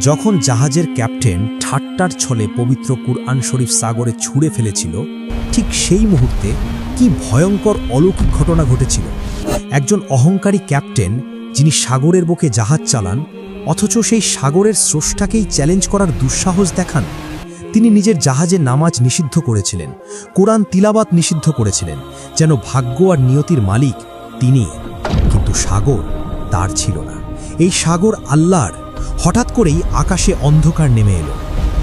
যখন জাহাজের ক্যাপ্টেন ঠাট্টার ছলে পবিত্র কুরআন শরীফ সাগরে ছুঁড়ে ফেলেছিল, ঠিক সেই মুহূর্তে কি ভয়ঙ্কর অলৌকিক ঘটনা ঘটেছিল? একজন অহংকারী ক্যাপ্টেন যিনি সাগরের বুকে জাহাজ চালান, অথচ সেই সাগরের স্রষ্টাকেই চ্যালেঞ্জ করার দুঃসাহস দেখান। তিনি নিজের জাহাজে নামাজ নিষিদ্ধ করেছিলেন, কোরআন তিলাবাত নিষিদ্ধ করেছিলেন, যেন ভাগ্য আর নিয়তির মালিক তিনি। সাগর তার ছিল না। এই সাগর আল্লাহর। হঠাৎ করেই আকাশে অন্ধকার নেমে এলো।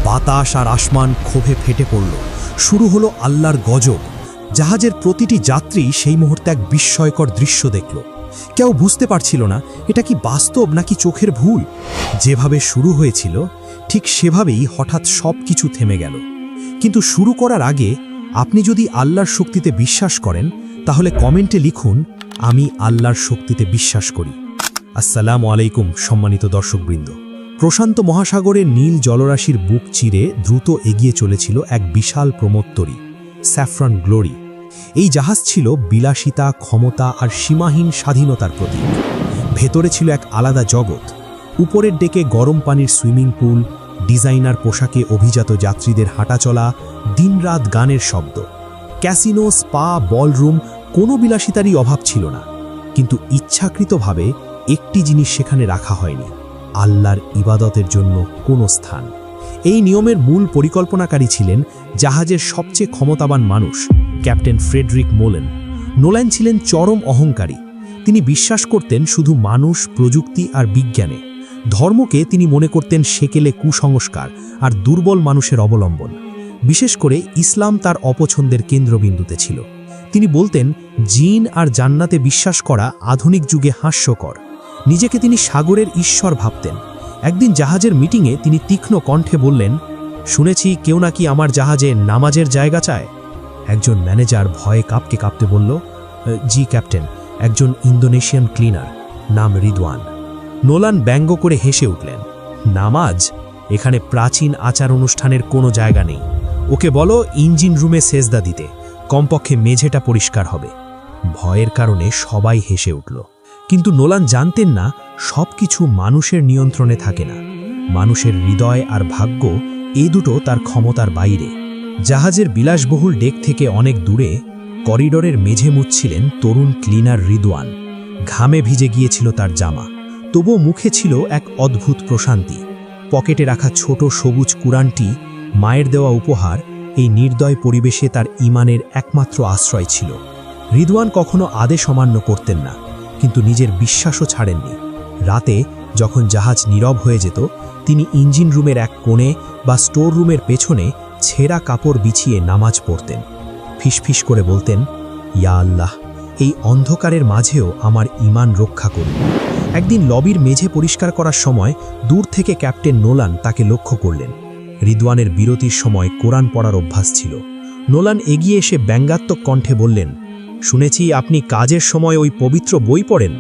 বাতাস আর আসমান ক্ষোভে ফেটে পড়ল। শুরু হলো আল্লাহর গজব। জাহাজের প্রতিটি যাত্রী সেই মুহূর্তে এক বিস্ময়কর দৃশ্য দেখল। কেউ বুঝতে পারছিল না, এটা কি বাস্তব নাকি চোখের ভুল? যেভাবে শুরু হয়েছিল, ঠিক সেভাবেই হঠাৎ সব কিছু থেমে গেল। কিন্তু শুরু করার আগে আপনি যদি আল্লাহর শক্তিতে বিশ্বাস করেন, তাহলে কমেন্টে লিখুন আমি আল্লাহর শক্তিতে বিশ্বাস করি। আসসালামু আলাইকুম, সম্মানিত দর্শকবৃন্দ। প্রশান্ত মহাসাগরের নীল জলরাশির বুক চিরে দ্রুত এগিয়ে চলেছিল এক বিশাল প্রমোত্তরী, স্যাফরন গ্লোরি। এই জাহাজ ছিল বিলাসিতা, ক্ষমতা আর সীমাহীন স্বাধীনতার প্রতীক। ভেতরে ছিল এক আলাদা জগৎ। উপরের ডেকে গরম পানির সুইমিং পুল, ডিজাইনার পোশাকে অভিজাত যাত্রীদের হাঁটাচলা, দিনরাত গানের শব্দ। ক্যাসিনো, স্পা, বলরুম কোনো বিলাসিতারই অভাব ছিল না, কিন্তু ইচ্ছাকৃতভাবে একটি জিনিস সেখানে রাখা হয়নি, আল্লাহর ইবাদতের জন্য কোনো স্থান। এই নিয়মের মূল পরিকল্পনাকারী ছিলেন জাহাজের সবচেয়ে ক্ষমতাবান মানুষ, ক্যাপ্টেন ফ্রেডরিক মোলেন। নোল্যান ছিলেন চরম অহংকারী। তিনি বিশ্বাস করতেন শুধু মানুষ, প্রযুক্তি আর বিজ্ঞানে। ধর্মকে তিনি মনে করতেন সেকেলে কুসংস্কার আর দুর্বল মানুষের অবলম্বন। বিশেষ করে ইসলাম তার অপছন্দের কেন্দ্রবিন্দুতে ছিল। তিনি বলতেন, জিন আর জান্নাতে বিশ্বাস করা আধুনিক যুগে হাস্যকর। নিজেকে তিনি সাগরের ঈশ্বর ভাবতেন। একদিন জাহাজের মিটিংয়ে তিনি তীক্ষ্ণ কণ্ঠে বললেন, শুনেছি কেউ নাকি আমার জাহাজে নামাজের জায়গা চায়? একজন ম্যানেজার ভয়ে কাঁপকে কাঁপতে বলল জি, ক্যাপ্টেন, একজন ইন্দোনেশিয়ান ক্লিনার, নাম রিদওয়ান। নোলান ব্যঙ্গ করে হেসে উঠলেন, নামাজ? এখানে প্রাচীন আচার অনুষ্ঠানের কোনো জায়গা নেই। ওকে বলো, ইঞ্জিন রুমে সেজদা দিতে। কমপক্ষে মেঝেটা পরিষ্কার হবে। ভয়ের কারণে সবাই হেসে উঠল। কিন্তু নোলান জানতেন না সব কিছু মানুষের নিয়ন্ত্রণে থাকে না। মানুষের হৃদয় আর ভাগ্য এ দুটো তার ক্ষমতার বাইরে। জাহাজের বিলাসবহুল ডেক থেকে অনেক দূরে করিডোরের মেঝে মুচ্ছিলেন তরুণ ক্লিনার রিদওয়ান ঘামে ভিজে গিয়েছিল তার জামা। তবুও মুখে ছিল এক অদ্ভুত প্রশান্তি। পকেটে রাখা ছোট সবুজ কুরানটি মায়ের দেওয়া উপহার এই নির্দয় পরিবেশে তার ইমানের একমাত্র আশ্রয় ছিল। রিদওয়ান কখনো আদেশ অমান্য করতেন না, কিন্তু নিজের বিশ্বাসও ছাড়েননি। রাতে যখন জাহাজ নীরব হয়ে যেত, তিনি ইঞ্জিন রুমের এক কোণে বা স্টোর রুমের পেছনে ছেঁড়া কাপড় বিছিয়ে নামাজ পড়তেন। ফিসফিস করে বলতেন, ইয়া আল্লাহ, এই অন্ধকারের মাঝেও আমার ইমান রক্ষা করুন। একদিন লবির মেঝে পরিষ্কার করার সময় দূর থেকে ক্যাপ্টেন নোলান তাকে লক্ষ্য করলেন। রিদওয়ানের বিরতির সময় কোরআন পড়ার অভ্যাস ছিল। নোলান এগিয়ে এসে ব্যঙ্গাত্মক কণ্ঠে বললেন, শুনেছি আপনি কাজের সময় ওই পবিত্র বই পড়েন?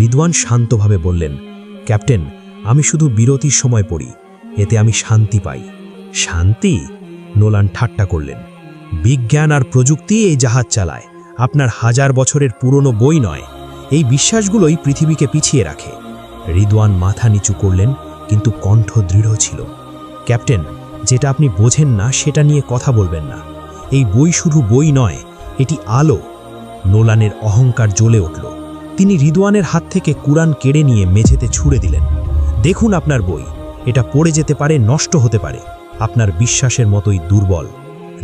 রিদওয়ান শান্তভাবে বললেন, ক্যাপ্টেন, আমি শুধু বিরতির সময় পড়ি, এতে আমি শান্তি পাই। শান্তি? নোলান ঠাট্টা করলেন, বিজ্ঞান আর প্রযুক্তি এই জাহাজ চালায়, আপনার হাজার বছরের পুরনো বই নয়, এই বিশ্বাসগুলোই পৃথিবীকে পিছিয়ে রাখে। রিদওয়ান মাথা নিচু করলেন, কিন্তু কণ্ঠ দৃঢ় ছিল। ক্যাপ্টেন, যেটা আপনি বোঝেন না, সেটা নিয়ে কথা বলবেন না। এই বই শুধু বই নয়, এটি আলো। নোলানের অহংকার জ্বলে উঠল। তিনি রিদওয়ানের হাত থেকে কুরআন কেড়ে নিয়ে মেঝেতে ছুঁড়ে দিলেন। দেখুন আপনার বই। এটা পড়ে যেতে পারে, নষ্ট হতে পারে। আপনার বিশ্বাসের মতোই দুর্বল।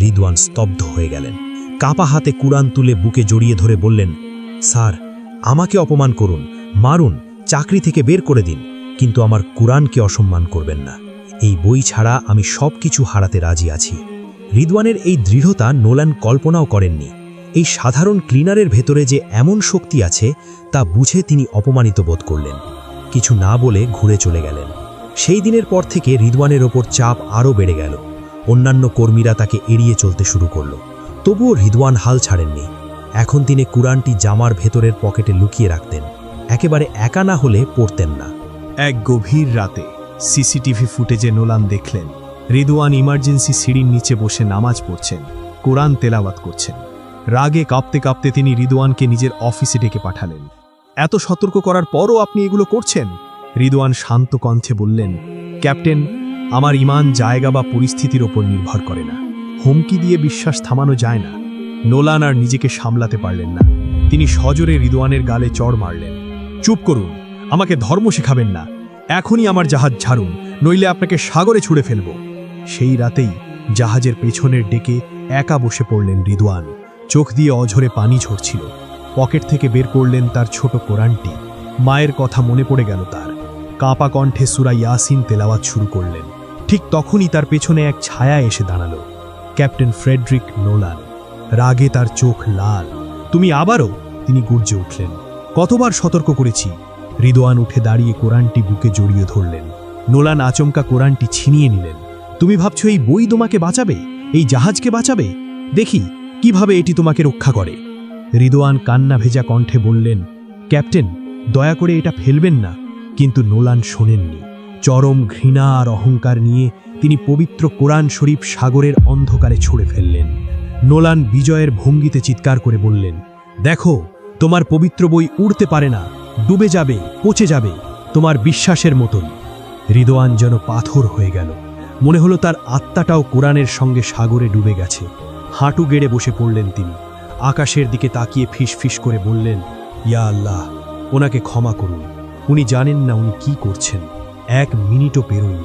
রিদওয়ান স্তব্ধ হয়ে গেলেন। কাপা হাতে কুরআন তুলে বুকে জড়িয়ে ধরে বললেন, স্যার, আমাকে অপমান করুন, মারুন, চাকরি থেকে বের করে দিন, কিন্তু আমার কুরআনকে অসম্মান করবেন না। এই বই ছাড়া আমি সব কিছু হারাতে রাজি আছি। রিদওয়ানের এই দৃঢ়তা নোলান কল্পনাও করেননি। এই সাধারণ ক্লিনারের ভেতরে যে এমন শক্তি আছে, তা বুঝে তিনি অপমানিত বোধ করলেন। কিছু না বলে ঘুরে চলে গেলেন। সেই দিনের পর থেকে রিদওয়ানের ওপর চাপ আরও বেড়ে গেল। অন্যান্য কর্মীরা তাকে এড়িয়ে চলতে শুরু করল। তবুও রিদওয়ান হাল ছাড়েননি। এখন তিনি কুরআনটি জামার ভেতরের পকেটে লুকিয়ে রাখতেন। একেবারে একা না হলে পড়তেন না। এক গভীর রাতে সিসিটিভি ফুটেজে নোলান দেখলেন, রিদওয়ান ইমার্জেন্সি সিঁড়ির নিচে বসে নামাজ পড়ছেন, কোরআন তেলাওয়াত করছেন। রাগে কাঁপতে কাঁপতে তিনি রিদওয়ানকে নিজের অফিসে ডেকে পাঠালেন। এত সতর্ক করার পরও আপনি এগুলো করছেন? রিদওয়ান শান্ত কণ্ঠে বললেন, ক্যাপ্টেন, আমার ইমান, জায়গা বা পরিস্থিতির ওপর নির্ভর করে না। হুমকি দিয়ে বিশ্বাস থামানো যায় না। নোলান আর নিজেকে সামলাতে পারলেন না। তিনি সজোরে রিদওয়ানের গালে চড় মারলেন, চুপ করুন, আমাকে ধর্ম শেখাবেন না। এখনই আমার জাহাজ ছাড়ুন নইলে আপনাকে সাগরে ছুঁড়ে ফেলব। সেই রাতেই জাহাজের পেছনের ডেকে একা বসে পড়লেন রিদওয়ান। চোখ দিয়ে অঝরে পানি ঝরছিল। পকেট থেকে বের করলেন তার ছোট কোরআনটি। মায়ের কথা মনে পড়ে গেল তার। কাঁপা কণ্ঠে সুরা ইয়াসিন তেলাওয়াত শুরু করলেন। ঠিক তখনই তার পেছনে এক ছায়া এসে দাঁড়াল। Captain Frederick Nolan. রাগে তার চোখ লাল। তুমি আবারও? তিনি গুর্জে উঠলেন। কতবার সতর্ক করেছি। রিদোয়ান উঠে দাঁড়িয়ে কোরআনটি বুকে জড়িয়ে ধরলেন। নোলান আচমকা কোরআনটি ছিনিয়ে নিলেন। তুমি ভাবছ এই বই তোমাকে বাঁচাবে? এই জাহাজকে বাঁচাবে? দেখি, কীভাবে এটি তোমাকে রক্ষা করে? রিদোয়ান কান্না ভেজা কণ্ঠে বললেন, ক্যাপ্টেন, দয়া করে এটা ফেলবেন না। কিন্তু নোলান শোনেননি। চরম ঘৃণা আর অহংকার নিয়ে তিনি পবিত্র কোরআন শরীফ সাগরের অন্ধকারে ছুঁড়ে ফেললেন। নোলান বিজয়ের ভঙ্গিতে চিৎকার করে বললেন, দেখো, তোমার পবিত্র বই উড়তে পারে না। ডুবে যাবে, পচে যাবে, তোমার বিশ্বাসের মতন। হৃদোয়ান যেন পাথর হয়ে গেল। মনে হলো তার আত্মাটাও কোরআনের সঙ্গে সাগরে ডুবে গেছে। হাঁটু গেড়ে বসে পড়লেন তিনি। আকাশের দিকে তাকিয়ে ফিস ফিস করে বললেন, ইয়া আল্লাহ, ওনাকে ক্ষমা করুন। উনি জানেন না উনি কি করছেন। এক মিনিটও পেরোয়নি।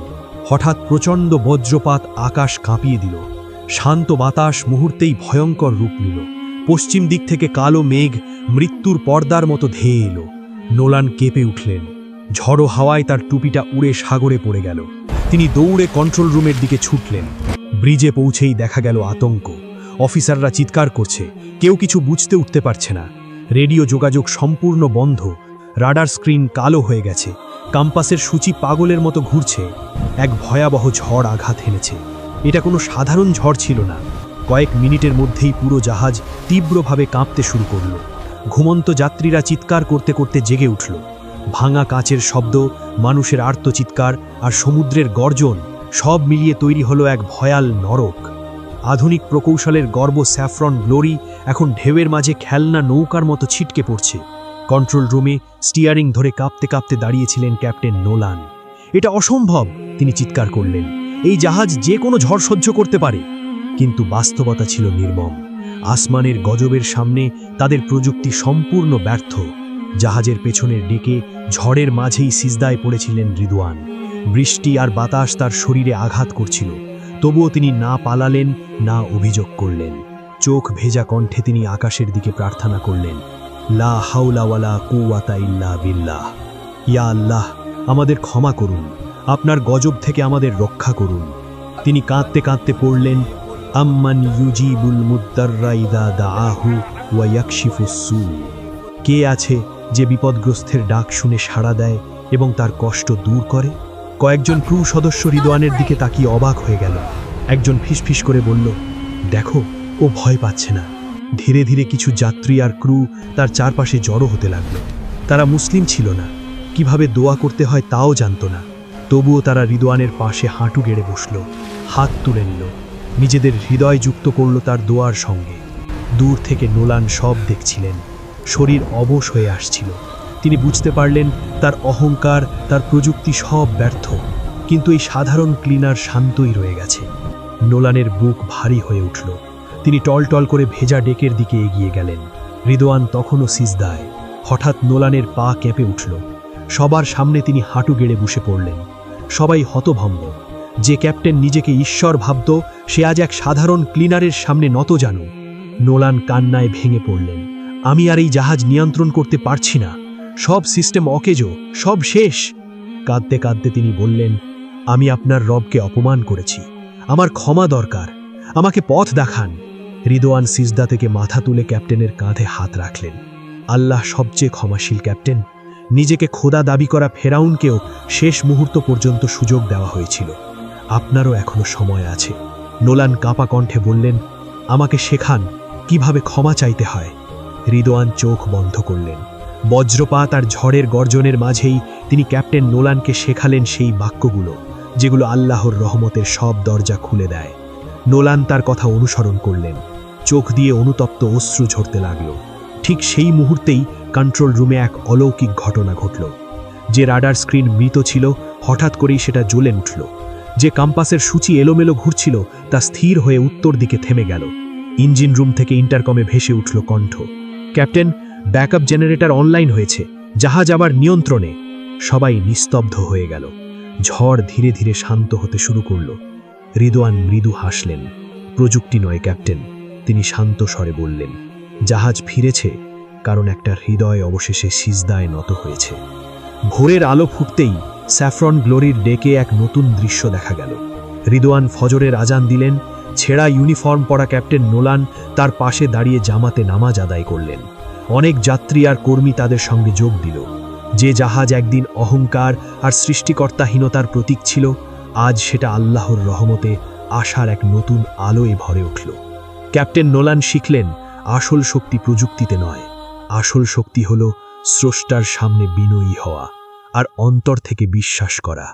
হঠাৎ প্রচণ্ড বজ্রপাত আকাশ কাঁপিয়ে দিল। শান্ত বাতাস মুহূর্তেই ভয়ঙ্কর রূপ নিল। পশ্চিম দিক থেকে কালো মেঘ মৃত্যুর পর্দার মতো ধেয়ে এলো। নোলান কেঁপে উঠলেন। ঝড়ো হাওয়ায় তার টুপিটা উড়ে সাগরে পড়ে গেল। তিনি দৌড়ে কন্ট্রোল রুমের দিকে ছুটলেন। ব্রিজে পৌঁছেই দেখা গেল আতঙ্ক। অফিসাররা চিৎকার করছে। কেউ কিছু বুঝতে উঠতে পারছে না। রেডিও যোগাযোগ সম্পূর্ণ বন্ধ। রাডার স্ক্রিন কালো হয়ে গেছে। কাম্পাসের সূচি পাগলের মতো ঘুরছে। এক ভয়াবহ ঝড় আঘাত হেনেছে। এটা কোনো সাধারণ ঝড় ছিল না। কয়েক মিনিটের মধ্যেই পুরো জাহাজ তীব্রভাবে কাঁপতে শুরু করল। ঘুমন্ত যাত্রীরা চিৎকার করতে করতে জেগে উঠল। ভাঙা কাঁচের শব্দ, মানুষের আর্তচিৎকার আর সমুদ্রের গর্জন সব মিলিয়ে তৈরি হলো এক ভয়াল নরক। আধুনিক প্রকৌশলের গর্ব স্যাফরন গ্লোরি এখন ঢেউয়ের মাঝে খেলনা নৌকার মতো ছিটকে পড়ছে। কন্ট্রোল রুমে স্টিয়ারিং ধরে কাঁপতে কাঁপতে দাঁড়িয়েছিলেন ক্যাপ্টেন নোলান। এটা অসম্ভব, তিনি চিৎকার করলেন। এই জাহাজ যে কোনো ঝড় সহ্য করতে পারে। কিন্তু বাস্তবতা ছিল নির্মম। আসমানের গজবের সামনে তাদের প্রযুক্তি সম্পূর্ণ ব্যর্থ। জাহাজের পেছনের ডেকে ঝড়ের মাঝেই সিজদায় পড়েছিলেন রিদওয়ান। বৃষ্টি আর বাতাস তার শরীরে আঘাত করছিল। তবুও তিনি না পালালেন, না অভিযোগ করলেন। চোখ ভেজা কণ্ঠে তিনি আকাশের দিকে প্রার্থনা করলেন, লা হাউলাওয়ালা কুয়াতা ইল্লা বিল্লাহ। ইয়া আল্লাহ, আমাদের ক্ষমা করুন। আপনার গজব থেকে আমাদের রক্ষা করুন। তিনি কাঁদতে কাঁদতে পড়লেন আম্মান ইউজিবুল মুদ্দাররা ইদা দাআহু ওয়া ইয়াকশিফুস সু। কে আছে যে বিপদগ্রস্তের ডাক শুনে সাড়া দেয় এবং তার কষ্ট দূর করে? কয়েকজন ক্রু সদস্য রিদওয়ানের দিকে তাকিয়ে অবাক হয়ে গেল। একজন ফিসফিস করে বলল, দেখো, ও ভয় পাচ্ছে না। ধীরে ধীরে কিছু যাত্রী আর ক্রু তার চারপাশে জড়ো হতে লাগল। তারা মুসলিম ছিল না। কীভাবে দোয়া করতে হয় তাও জানতো না। তবুও তারা রিদওয়ানের পাশে হাঁটু গেড়ে বসল, হাত তুলে নিল। নিজেদের হৃদয় যুক্ত করল তার দোয়ার সঙ্গে। দূর থেকে নোলান সব দেখছিলেন। শরীর অবশ হয়ে আসছিল। তিনি বুঝতে পারলেন, তার অহংকার, তার প্রযুক্তি সব ব্যর্থ। কিন্তু এই সাধারণ ক্লিনার শান্তই রয়ে গেছে। নোলানের বুক ভারী হয়ে উঠল। তিনি টলটল করে ভেজা ডেকের দিকে এগিয়ে গেলেন। রিদোয়ান তখনও সিজদায়। হঠাৎ নোলানের পা কেঁপে উঠল। সবার সামনে তিনি হাঁটু গেড়ে বসে পড়লেন। সবাই হতভম্ব। যে ক্যাপ্টেন নিজেকে ঈশ্বর ভাবত, সে আজ এক সাধারণ ক্লিনারের সামনে নত জানু। নোলান কান্নায় ভেঙে পড়লেন। আমি আর এই জাহাজ নিয়ন্ত্রণ করতে পারছি না। সব সিস্টেম অকেজো, সব শেষ। কাঁদতে কাঁদতে তিনি বললেন, আমি আপনার রবকে অপমান করেছি। আমার ক্ষমা দরকার। আমাকে পথ দেখান। রিদোয়ান সিজদা থেকে মাথা তুলে ক্যাপ্টেনের কাঁধে হাত রাখলেন। আল্লাহ সবচেয়ে ক্ষমাশীল ক্যাপ্টেন। নিজেকে খোদা দাবি করা ফেরাউনকেও শেষ মুহূর্ত পর্যন্ত সুযোগ দেওয়া হয়েছিল। আপনারও এখনও সময় আছে। নোলান কাঁপা কণ্ঠে বললেন, আমাকে শেখান কীভাবে ক্ষমা চাইতে হয়। রিদোয়ান চোখ বন্ধ করলেন। বজ্রপাত আর ঝড়ের গর্জনের মাঝেই তিনি ক্যাপ্টেন নোলানকে শেখালেন সেই বাক্যগুলো, যেগুলো আল্লাহর রহমতের সব দরজা খুলে দেয়। নোলান তার কথা অনুসরণ করলেন। চোখ দিয়ে অনুতপ্ত অশ্রু ঝরতে লাগল। ঠিক সেই মুহূর্তেই কন্ট্রোল রুমে এক অলৌকিক ঘটনা ঘটল। যে রাডার স্ক্রিন মৃত ছিল, হঠাৎ করেই সেটা জ্বলে উঠল। যে কাম্পাসের সূচি এলোমেলো ঘুরছিল, তা স্থির হয়ে উত্তর দিকে থেমে গেল। ইঞ্জিন রুম থেকে ইন্টারকমে ভেসে উঠল কণ্ঠ। ক্যাপ্টেন, ব্যাকআপ জেনারেটর অনলাইন হয়েছে। জাহাজ আবার নিয়ন্ত্রণে। সবাই নিস্তব্ধ হয়ে গেল। ঝড় ধীরে ধীরে শান্ত হতে শুরু করল। রিদোয়ান মৃদু হাসলেন। প্রযুক্তি নয়, ক্যাপ্টেন, তিনি শান্ত স্বরে বললেন। জাহাজ ফিরেছে, কারণ একটা হৃদয় অবশেষে সিজদায় নত হয়েছে। ভোরের আলো ফুটতেই স্যাফরন গ্লোরির ডেকে এক নতুন দৃশ্য দেখা গেল। রিদোয়ান ফজরের আজান দিলেন, ছেঁড়া ইউনিফর্ম পরা ক্যাপ্টেন নোলান তার পাশে দাঁড়িয়ে জামাতে নামাজ আদায় করলেন। অনেক যাত্রী আর কর্মী তাদের সঙ্গে যোগ দিল। যে জাহাজ একদিন অহংকার আর সৃষ্টিকর্তাহীনতার প্রতীক ছিল, আজ সেটা আল্লাহর রহমতে আশার এক নতুন আলোয় ভরে উঠল। ক্যাপ্টেন নোলান শিখলেন, আসল শক্তি প্রযুক্তিতে নয়, আসল শক্তি হল স্রষ্টার সামনে বিনয়ী হওয়া। আর অন্তর থেকে বিশ্বাস করা।